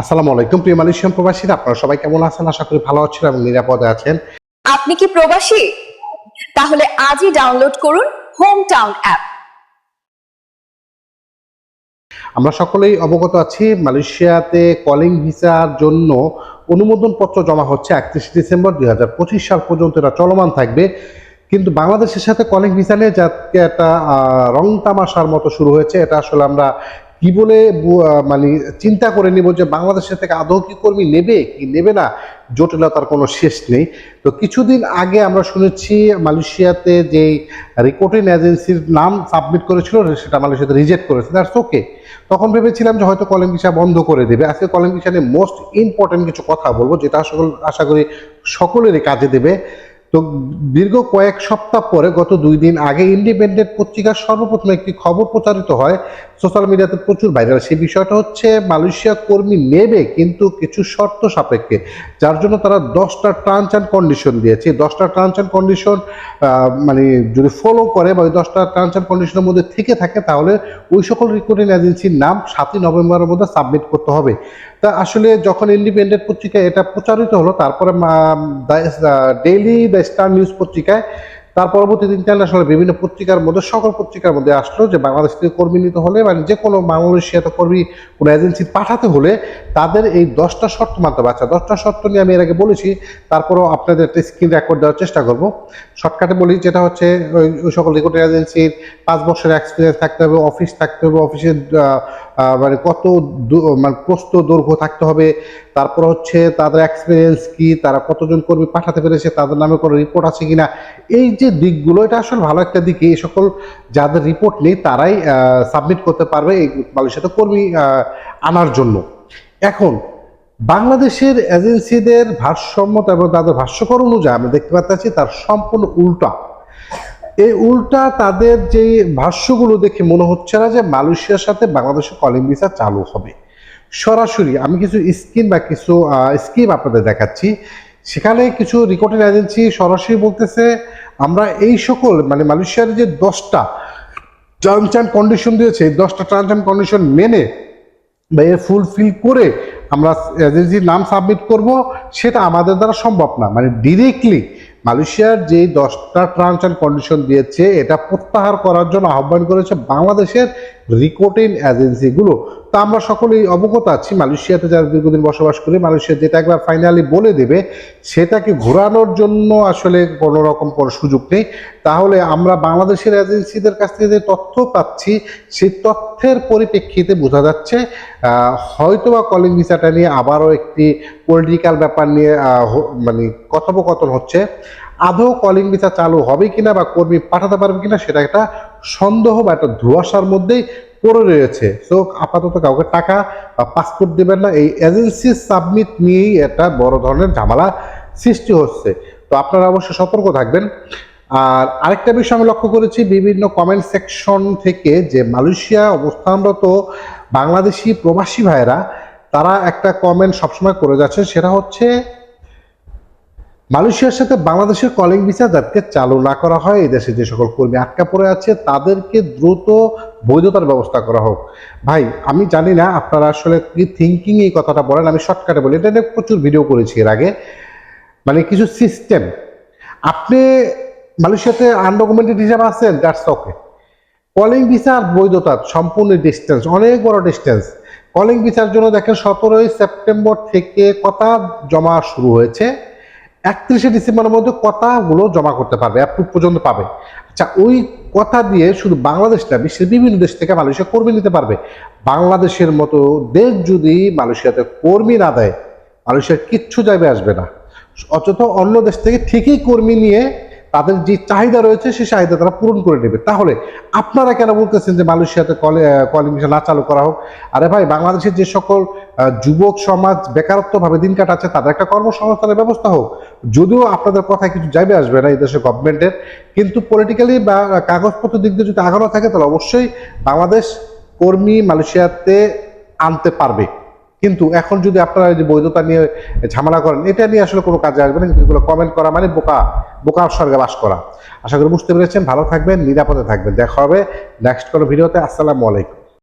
আসসালামু আলাইকুম প্রিয় মালয়েশিয়ান প্রবাসীরা। আপনারা সবাই কেমন আছেন? আশা করি ভালো আছেন এবং নিরাপদে আছেন। আপনি কি প্রবাসী? তাহলে আজই ডাউনলোড করুন হোম টাউন অ্যাপ আমরা সকলেই অবগত আছি মালয়েশিয়াতে কলিং ভিসার জন্য অনুমোদন পত্র জমা হচ্ছে একত্রিশ ডিসেম্বর দুই হাজার পঁচিশ সাল পর্যন্ত। এটা চলমান থাকবে। কিন্তু বাংলাদেশের সাথে কলিং ভিসা নিয়ে যাতে একটা আহ, রং তামাশার মতো শুরু হয়েছে। এটা আসলে আমরা বলে মানে চিন্তা করে নিব যে বাংলাদেশের থেকে আদৌ কি কর্মী নেবে, কি নেবে না, জটিলতার কোনো শেষ নেই। তো কিছুদিন আগে আমরা শুনেছি মালয়েশিয়াতে যে রিপোর্টিং এজেন্সির নাম সাবমিট করেছিল, সেটা মালয়েশিয়াতে রিজেক্ট করেছে। দ্যাটস ওকে তখন ভেবেছিলাম যে হয়তো কলিং ভিসা বন্ধ করে দেবে। আজকে কলিং ভিসা নিয়ে মোস্ট ইম্পর্টেন্ট কিছু কথা বলব, যেটা আসলে আশা করি সকলেরই কাজে দেবে। তো দীর্ঘ কয়েক সপ্তাহ পরে, গত দুই দিন আগে ইন্ডিপেন্ডেন্ট পত্রিকার সর্বপ্রথম একটি খবর প্রচারিত হয়, সোশ্যাল মিডিয়াতে প্রচুর ভাইরাল সেই বিষয়টা হচ্ছে, মালয়েশিয়া কর্মী নেবে কিন্তু কিছু শর্ত সাপেক্ষে, যার জন্য তারা দশটা টার্মস অ্যান্ড কন্ডিশন দিয়েছে। দশটা টার্মস অ্যান্ড কন্ডিশন মানে যদি ফলো করে বা ওই দশটা টার্মস অ্যান্ড কন্ডিশনের মধ্যে থেকে থাকে, তাহলে ওই সকল রিক্রুটিং এজেন্সির নাম সাতই নভেম্বরের মধ্যে সাবমিট করতে হবে। তা আসলে যখন ইন্ডিপেন্ডেন্ট পত্রিকায় এটা প্রচারিত হলো, তারপরে ডেইলি দ্য স্টার নিউজ পত্রিকায় তার পরবর্তীতে ইন্টারন্যাশনাল বিভিন্ন পত্রিকার মধ্যে, সকল পত্রিকার মধ্যে আসলো যে বাংলাদেশ থেকে কর্মী নিতে হলে মানে যে কোনো বাংলাদেশিয়াতে কর্মী কোনো এজেন্সি পাঠাতে হলে তাদের এই দশটা শর্ত মানতে হবে। আচ্ছা দশটা শর্ত নিয়ে আমি এর আগে বলেছি, তারপরেও আপনাদের একটা স্ক্রিন রেকর্ড দেওয়ার চেষ্টা করব। শর্টকাটে বলি, যেটা হচ্ছে ওই সকল রিক্রুটিং এজেন্সির পাঁচ বছরের এক্সপিরিয়েন্স থাকতে হবে অফিস থাকতে হবে অফিসের মানে কত মানে প্রস্ত দৈর্ঘ্য থাকতে হবে, তারপর হচ্ছে তাদের এক্সপিরিয়েন্স কি, তারা কতজন কর্মী পাঠাতে পেরেছে, তাদের নামে কোনো রিপোর্ট আছে কিনা, এই যে দিকগুলো, এটা আসলে ভালো একটা দিক। এই সকল যাদের রিপোর্ট নেই, তারাই সাবমিট করতে পারবে এই মালয়েশিয়াতে কর্মী আনার জন্য। এখন, বাংলাদেশের এজেন্সিদের ভারসাম্যতা এবং তাদের ভাষ্যকর অনুযায়ী আমরা দেখতে পাচ্ছি তার সম্পূর্ণ উল্টা। এই উল্টা তাদের যে ভাষ্যগুলো দেখে মনে হচ্ছে না যে মালয়েশিয়ার সাথে বাংলাদেশের কলিং ভিসা চালু হবে। সরাসরি আমি কিছু স্কিম বা কিছু স্কিম আপনাদের দেখাচ্ছি। সেখানে কিছু রিকর্ডিং এজেন্সি সরাসরি বলতেছে আমরা এই সকল মানে মালয়েশিয়ার যে দশটা টার্মস অ্যান্ড কন্ডিশন দিয়েছে, এই দশটা টার্মস অ্যান্ড কন্ডিশন মেনে বা এ ফুলফিল করে আমরা এজেন্সির নাম সাবমিট করব, সেটা আমাদের দ্বারা সম্ভব না। মানে ডিরেক্টলি মালয়েশিয়ার যে দশটা টার্মস অ্যান্ড কন্ডিশন দিয়েছে, এটা প্রত্যাহার করার জন্য আহ্বান করেছে বাংলাদেশের রিকোর্টিং এজেন্সিগুলো তা আমরা সকলেই অবগত আছি, মালয়েশিয়াতে যারা দীর্ঘদিন বসবাস করি, মালয়েশিয়া যেটা একবার ফাইনালি বলে দেবে, সেটাকে ঘোরানোর জন্য আসলে কোনো রকম কোনো সুযোগ নেই। তাহলে আমরা বাংলাদেশের এজেন্সিদের কাছ থেকে যে তথ্য পাচ্ছি, সেই তথ্যের পরিপ্রেক্ষিতে বোঝা যাচ্ছে হয়তোবা কলিং ভিসাটা নিয়ে আবারও একটি পলিটিক্যাল ব্যাপার নিয়ে মানে কথোপকথন হচ্ছে, আদৌ কলিং ভিসা চালু হবে কিনা বা কর্মী পাঠাতে পারবে কিনা সেটা একটা সন্দেহ বা একটা ধোঁয়াশার মধ্যেই পড়ে রয়েছে। তো আপাতত কাউকে টাকা বা পাসপোর্ট দেবেন না, এই এজেন্সি সাবমিট নিয়েই একটা বড় ধরনের ঝামেলা সৃষ্টি হচ্ছে। তো আপনারা অবশ্যই সতর্ক থাকবেন। আর আরেকটা বিষয় আমি লক্ষ্য করেছি, বিভিন্ন কমেন্ট সেকশন থেকে যে মালয়েশিয়া অবস্থানরত বাংলাদেশি প্রবাসী ভাইরা তারা একটা কমেন্ট সবসময় করে যাচ্ছে, সেটা হচ্ছে, মালয়েশিয়ার সাথে বাংলাদেশের কলিং ভিসা যাতে চালু না করা হয়, এই দেশে যে সকল কর্মী আটকা পড়ে আছে, তাদেরকে দ্রুত বৈধতার ব্যবস্থা করা হোক। ভাই, আমি জানি না আপনারা আসলে কি থিঙ্কিং এই কথাটা বলেন, আমি শর্টকাটে বলি। এটা নিয়ে প্রচুর ভিডিও করেছি এর আগে। মানে কিছু সিস্টেম আপনি মালয়েশিয়াতে আনডকুমেন্টেড হিসাবে আছেন দ্যাটস ওকে কলিং ভিসার বৈধতা, সম্পূর্ণ ডিস্টেন্স অনেক বড় ডিস্টেন্স কলিং ভিসার জন্য দেখেন সতেরোই সেপ্টেম্বর থেকে কথা জমা শুরু হয়েছে। একত্রিশে ডিসেম্বরের মধ্যে কথাগুলো জমা করতে পারবে অ্যাপ্রুভ পর্যন্ত পাবে। আচ্ছা ওই কথা দিয়ে শুধু বাংলাদেশ না বিশ্বের বিভিন্ন দেশ থেকে মালয়েশিয়া কর্মী নিতে পারবে। বাংলাদেশের মতো দেশ যদি মালয়েশিয়াতে কর্মী না দেয় মালয়েশিয়ার কিচ্ছু যাবে আসবে না। অথচ অন্য দেশ থেকে ঠিকই কর্মী নিয়ে তাদের যে চাহিদা রয়েছে, সেই চাহিদা তারা পূরণ করে নেবে। তাহলে আপনারা কেন বলতেছেন যে মালয়েশিয়াতে কলিং ভিসা না চালু করা হোক? আরে ভাই, বাংলাদেশের যে সকল যুবক সমাজ বেকারত্ব ভাবে দিন কাটাচ্ছে, তাদের একটা কর্মসংস্থানের ব্যবস্থা হোক। যদিও আপনাদের কথায় কিছু যাবে আসবে না এই দেশের গভর্নমেন্টের কিন্তু পলিটিক্যালি বা কাগজপত্র দিক দিয়ে যদি আগানো থাকে, তাহলে অবশ্যই বাংলাদেশ কর্মী মালয়েশিয়াতে আনতে পারবে। কিন্তু এখন যদি আপনারা যে বৈধতা নিয়ে ঝামেলা করেন, এটা নিয়ে আসলে কোনো কাজে আসবে না, কিন্তু এগুলো কমেন্ট করা মানে বোকা। বোকার স্বর্গে বাস করা। আশা করি বুঝতে পেরেছেন, ভালো থাকবেন, নিরাপদে থাকবেন। দেখা হবে নেক্সট কোনো ভিডিওতে আসসালামু আলাইকুম।